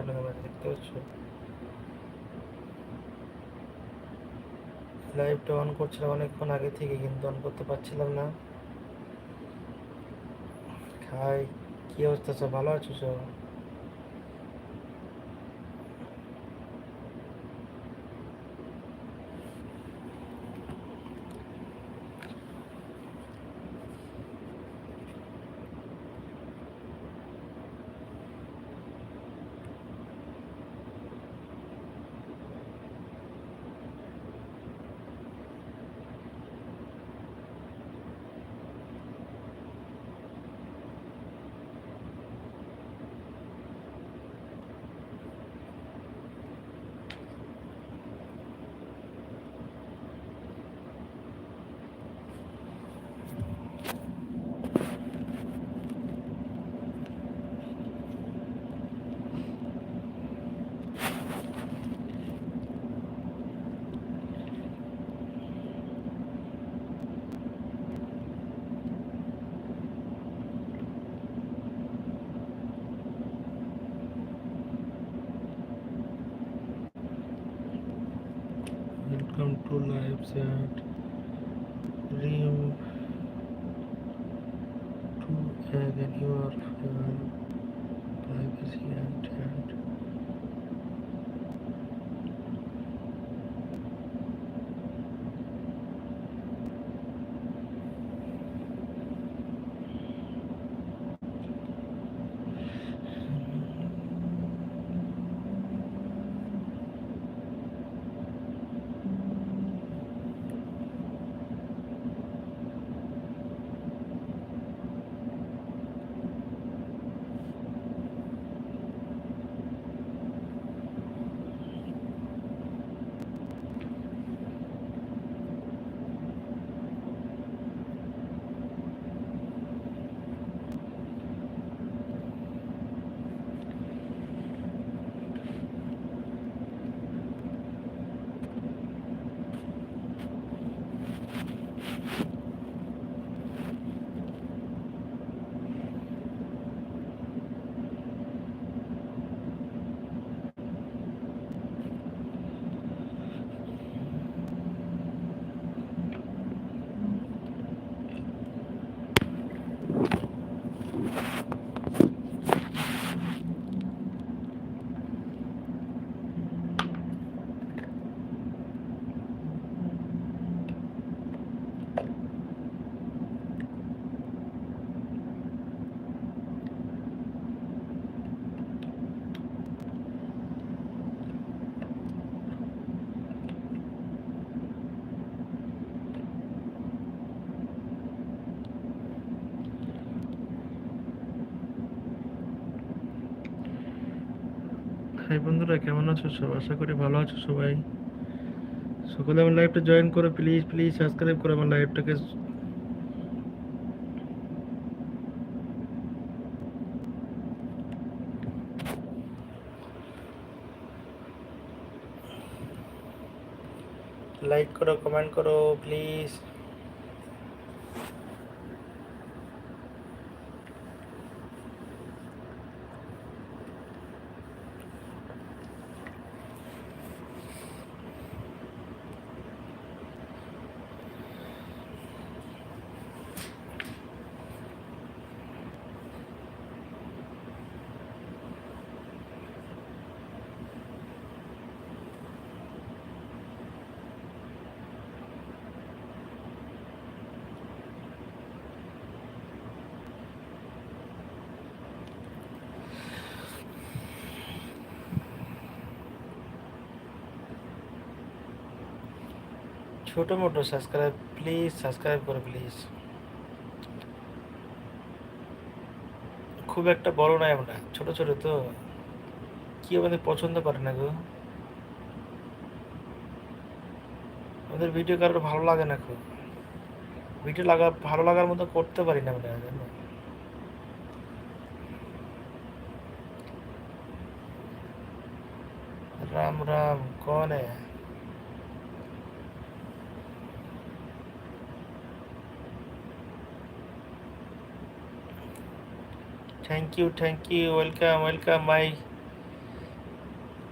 আপনাদের মাঝে দেখতে পাচ্ছ। লাইভটা অন করছিলাম অনেকক্ষণ আগে থেকে, কিন্তু অন করতে পারছিলাম না। খাই কি অবস্থা, সব ভালো আছো সব? Welcome to live chat. Ream to again your uh, privacy and, hi বন্ধুরা, কেমন আছো সব? আশা করি ভালো আছো সবাই। সকলে আমার লাইভটা জয়েন করো প্লিজ প্লিজ সাবস্ক্রাইব করো আমার লাইভটাকে লাইক করো কমেন্ট করো প্লিজ ছোটো মোটো সাবস্ক্রাইব প্লিজ সাবস্ক্রাইব করো প্লিজ খুব একটা বড় নয় আমরা, ছোট ছোট তো। কি আমাদের পছন্দ করে না গো। আমাদের ভিডিও কারোর ভালো লাগে না খুব। ভিডিও লাগা, ভালো লাগার মতো করতে পারি না আমরা রাম রাম, কনে? Thank you thank you welcome welcome my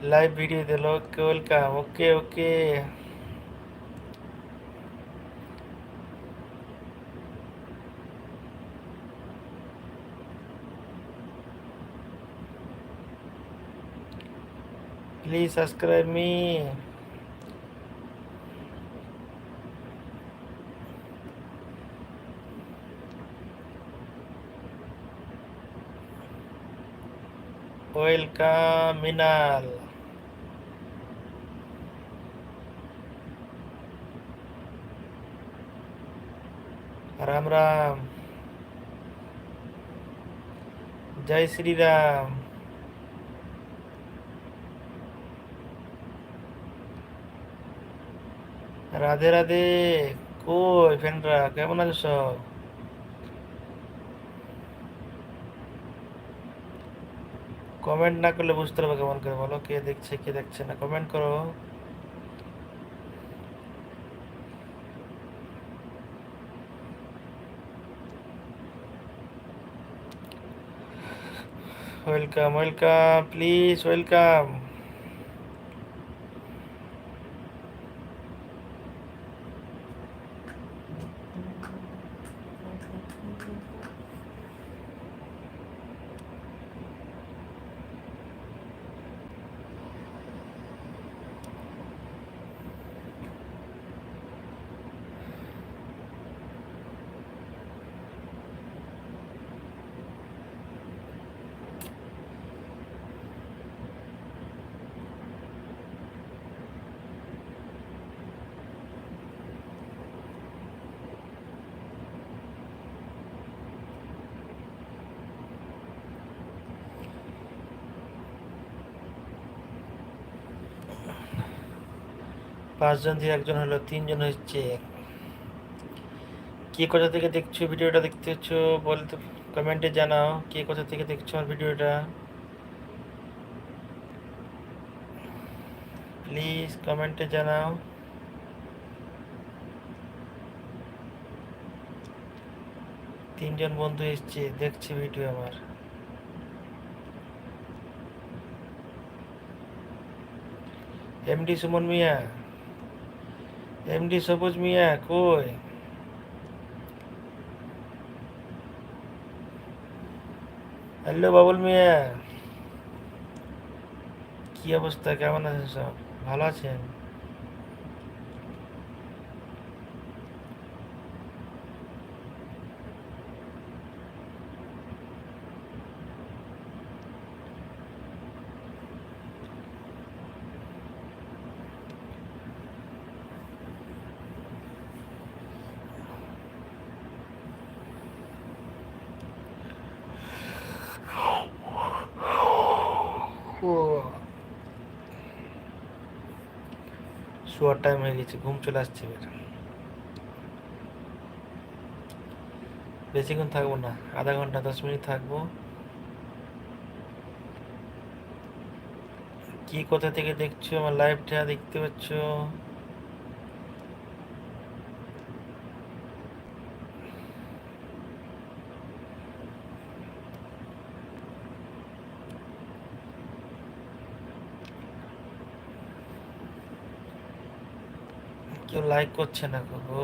live video they low okay welcome okay okay please subscribe me. Welcome Minal Ram Ram. জয় শ্রীরাম। রাধে রাধে। কই ফ্রেন্ডরা কেমন আছো সব? কমেন্ট না করলে বুঝতে পারবে কেমন করে বলো কে দেখছে কে দেখছে না কমেন্ট করো ওয়েলকাম ওয়েলকাম প্লিজ ওয়েলকাম পাঁচজন দিয়ে একজন হলো, তিনজন হচ্ছে। কে কোথা থেকে দেখছ ভিডিওটা দেখতেছো বলতে কমেন্টে জানাও, কে কোথা থেকে দেখছ আমার ভিডিওটা। প্লিজ কমেন্টে জানাও। তিনজন বন্ধু এসছে, দেখছে ভিডিও আমার। এমডি সুমন মিয়া এমডি সবুজ মিয়া কই? হ্যালো বাবুল মিয়া। কি অবস্থা? কেমন আছেন সব? ভালো আছেন? শোয়ার টাইম হয়ে গেছে, ঘুম চলে আসছে বেশিক্ষণ থাকব না, আধা ঘণ্টা, দশ মিনিট থাকব। কি কোথা থেকে দেখছ? আমার লাইভটা দেখতে পাচ্ছ কেউ লাইক করছে না গো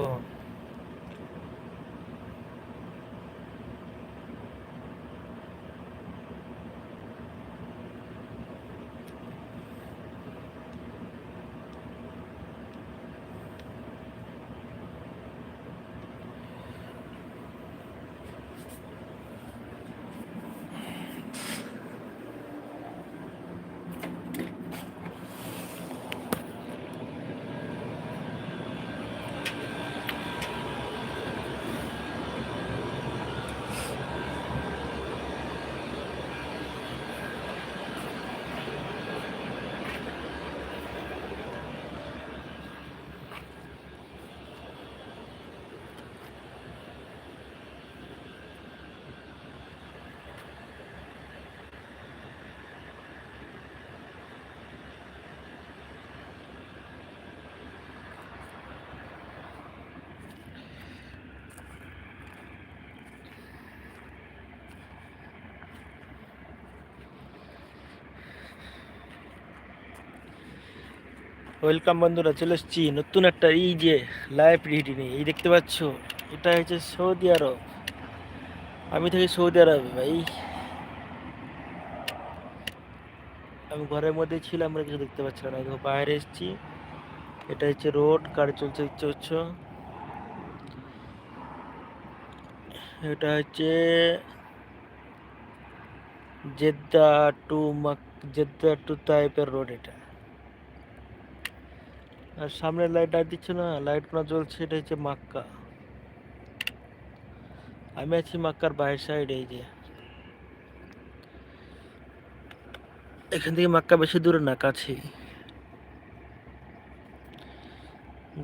ওয়েলকাম বন্ধুরা, চলে এসছি নতুন একটা এই যে লাইভ রিডিং এই দেখতে পাচ্ছ, এটা হচ্ছে সৌদি আরব। আমি থাকি সৌদি আরবে ভাই। আমি ঘরের মধ্যে ছিলাম, আমরা কিছু দেখতে পাচ্ছিলাম না। দেখো, বাইরে এসেছি। এটা হচ্ছে রোড গাড়ি চলছে, দেখতে পাচ্ছ। এটা হচ্ছে জেদ্দা টু মাক, জেদ্দা টু তাইপের রোড এটা। আর সামনের লাইট আর দিচ্ছে না লাইট কোনো জ্বলছে, এটা হচ্ছে মাক্কা। আমি আছি মাক্কার বাইরের সাইড এই যে। এখান থেকে মাক্কা বেশি দূরে না, কাছেই।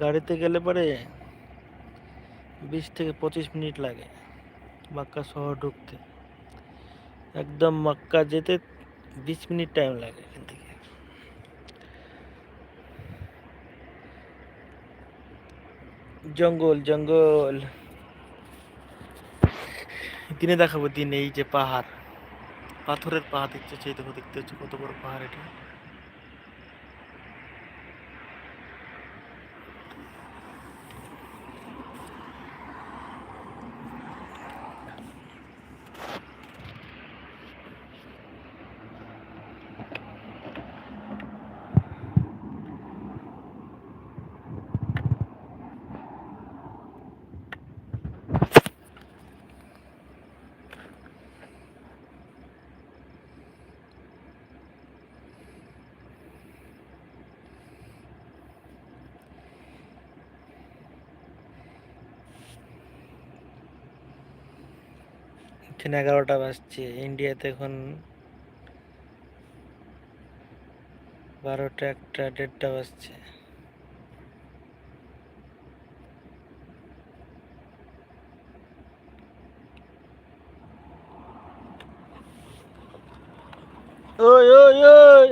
গাড়িতে গেলে পরে বিশ থেকে পঁচিশ মিনিট লাগে মাক্কা শহর ঢুকতে। একদম মাক্কা যেতে বিশ মিনিট টাইম লাগে এখান থেকে। জঙ্গল জঙ্গল। দিনে দেখাবো দিনে এই যে পাহাড়। পাথরের পাহাড় দেখতে চাই দেখো, দেখতে হচ্ছে কত বড় পাহাড় এটা। এখানে এগারোটা বাজছে। ইন্ডিয়াতে এখন বারোটা একটা দেড়টা বাজছে। ওই ওই ওই!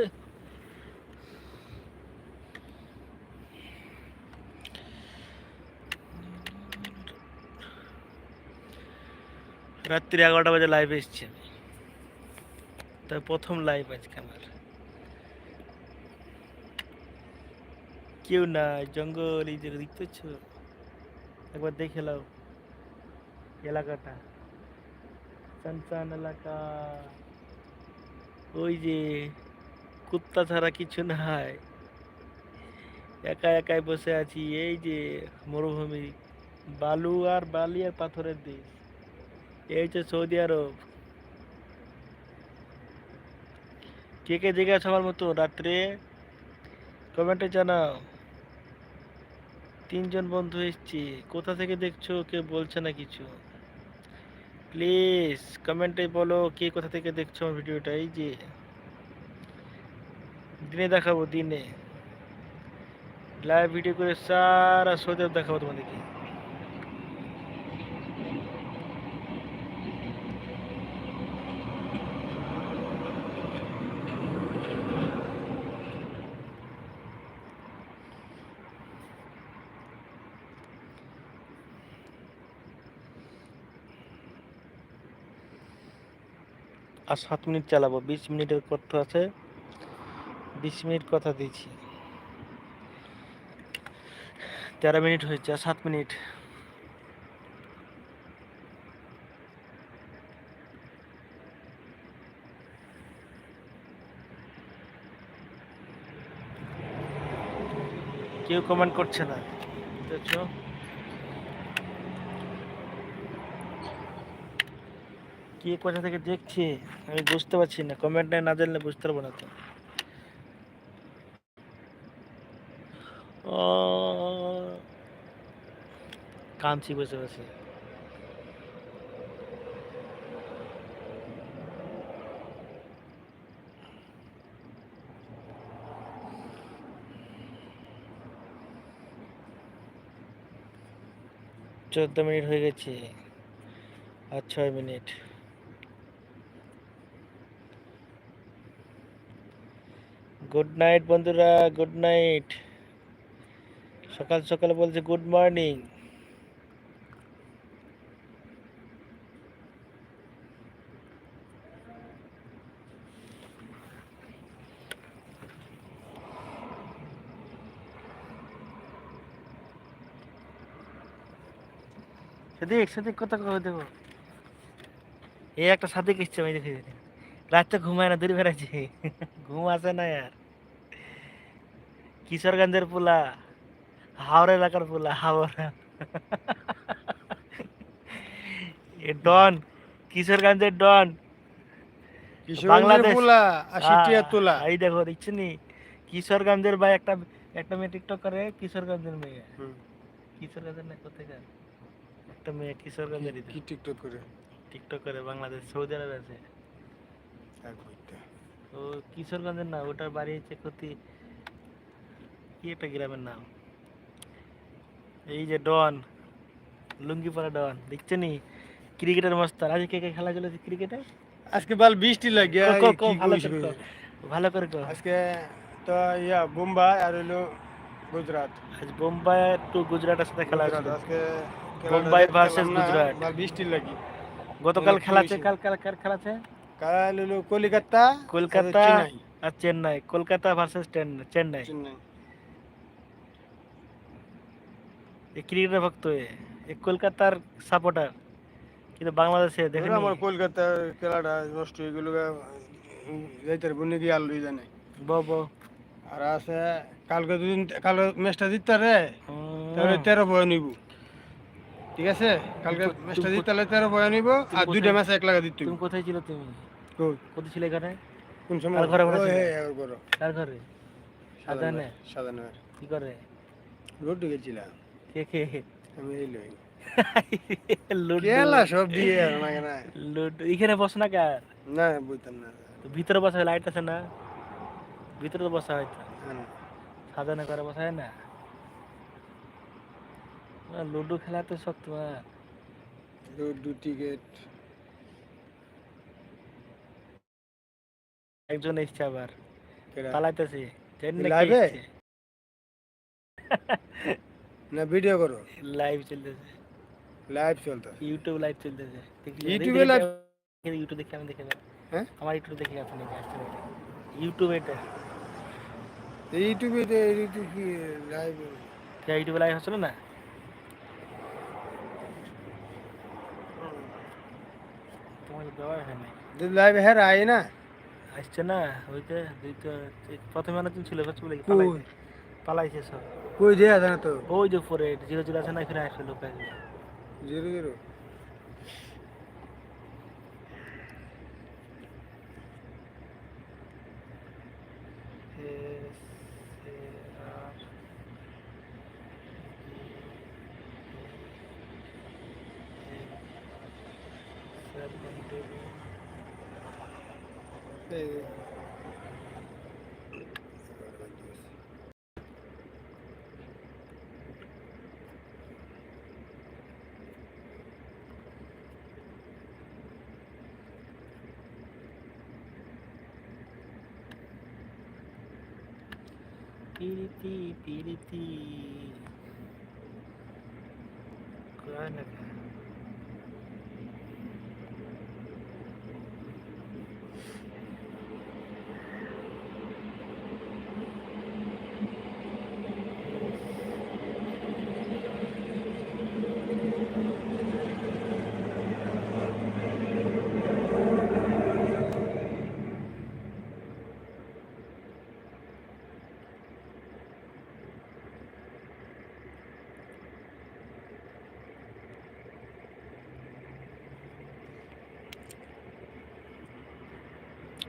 রাত্রি এগারোটা বাজে লাইভ এসছি আমি। তাই প্রথম লাইভ আজকে আমার। কেউ না জঙ্গল, এই যে দেখতে একবার দেখে নাও এলাকাটা। সানসান এলাকা। ওই যে কুত্তা ছাড়া কিছু নাই। একা একাই বসে আছি, এই যে মরুভূমি। বালু আর বালি আর পাথরের দেশ। এই সৌদি আরব। কে কে জেগে আছে আমার মতো? রাত্রে? কমেন্টে জানাও। তিনজন বন্ধু এসছি। কোথা থেকে দেখছ? কে বলছে না কিছু। প্লিজ কমেন্টে বলো কে কোথা থেকে দেখছ আমার ভিডিওটা। এই যে। দিনে দেখাবো, দিনে। লাইভ ভিডিও করে সারা সৌদি আরব দেখাবো তোমাদেরকে। আর সাত মিনিট চালাবো, বিশ মিনিটের কথা আছে। বিশ মিনিট কথা দিয়েছি। তেরো মিনিট হয়েছে, আর সাত মিনিট। কেউ কমেন্ট করছে না। দেখছ? কে কোথা থেকে দেখছে, আমি বুঝতে পারছি না। কমেন্ট না জানলে বুঝতে পারব না তো। কাঁদছি, বসে বসে। চোদ্দ মিনিট হয়ে গেছে। আর ছয় মিনিট। গুড নাইট বন্ধুরা গুড নাইট সকাল সকাল বলছে গুড মর্নিং সাদিক সাদিক কথা দেখো? এই একটা সাদিক এসছে আমি দেখে রাত্রে ঘুমায় না দূরে বেড়াচ্ছে ঘুম আসে না আর। কিশোরগঞ্জের পোলা হাওড়া এলাকার পোলা হাওড়া। এ ডন কিশোরগঞ্জের ডন। বাংলাদেশ। তোলা। এই দেখো দেখছি নি? কিশোরগঞ্জের ভাই একটা একটা মেয়ে টিকটক করে কিশোরগঞ্জের মেয়ে। কিশোরগঞ্জের না কোথাকার? একটা মেয়ে কিশোরগঞ্জের কি টিকটক করে? টিকটক করে বাংলাদেশ সৌদি আরবে আছে। ও কিশোরগঞ্জের না ওটার বাড়ি হচ্ছে ক্ষতি কি একটা গ্রামের নাম? এই যে ডন লুঙ্গি পরা ডন দেখছ নি? ক্রিকেটের মস্তান। আজকে কে কে খেলা চলেছে ক্রিকেটে? আজকে বাল বৃষ্টি লাগে ভালো করে আজকে তো ইয়া বোম্বাই আর হইল গুজরাট। আজ বোম্বাই টু গুজরাটের সাথে খেলা ছিল আজকে বোম্বাই না, গুজরাট। বৃষ্টি লাগি। গতকাল খেলা আছে কাল কাল কার খেলা আছে? কলিকাতা কলকাতা আর চেন্নাই। কলকাতা ভার্সেস চেন্নাই চেন্নাই। এই ক্রিকেটের ভক্ত এ। এ কলকাতার সাপোর্টার কিন্তু বাংলাদেশে দেখেন আমার কলকাতার খেলাটা নষ্ট হয়ে গেল যাইতে বনে গিয়ে আলু জানে ব ব। আর আছে কালকে দুদিন কালকে ম্যাচটা জিততে রে তাহলে তেরো বয় নিব। ঠিক আছে? কালকে ম্যাচটা জিততে তেরো বয় নিব আর দুইটা ম্যাচ এক লাগা দিতে তুমি কোথায় ছিল তুমি? কোথায় ছিল এখানে? কোন সময়? ঘরে ঘরে ঘরে। কার ঘরে? সাজানে? সাজানো কি করে? রোড গেছিলাম কে কে? আমি এই লই। লুডো। খেলা সব দিয়ে কেন এখানে বস না কার না বুঝতাম না। তো ভিতরে বসা লাইট আছে না? ভিতরে তো বসা হয়তো। হ্যাঁ। সাজানো করে বসা হয় না? লুডো খেলা তো শখ তোমার রোড দু টিকিট। একজন এসছে আবার? পালাইতেছে। জানি না। না ভিডিও করো। লাইভ চলতেছে। লাইভ চলতে। ইউটিউব লাইভ চলতেছে। ইউটিউবে লাইভ ইউটিউব দেখে আমি দেখে যাব হ্যাঁ? আমার ইউটিউব দেখে আপনি ইউটিউব এটা ইউটিউবে ইউটিউব কি লাইভ ইউটিউবে লাইভ হচ্ছিল না? তোমার দেওয়া হয় নাই। লাইভ হ্যাঁ আয় না? আসছে না ওইতে দুইটা প্রথমে অনেকদিন ছিল কি কই? পালাইছে সব। কই যে না তো? ওই যে পরে জিরো জিরো আছে না এখানে আসলো zero zero Piliti, piliti. Kuha, nag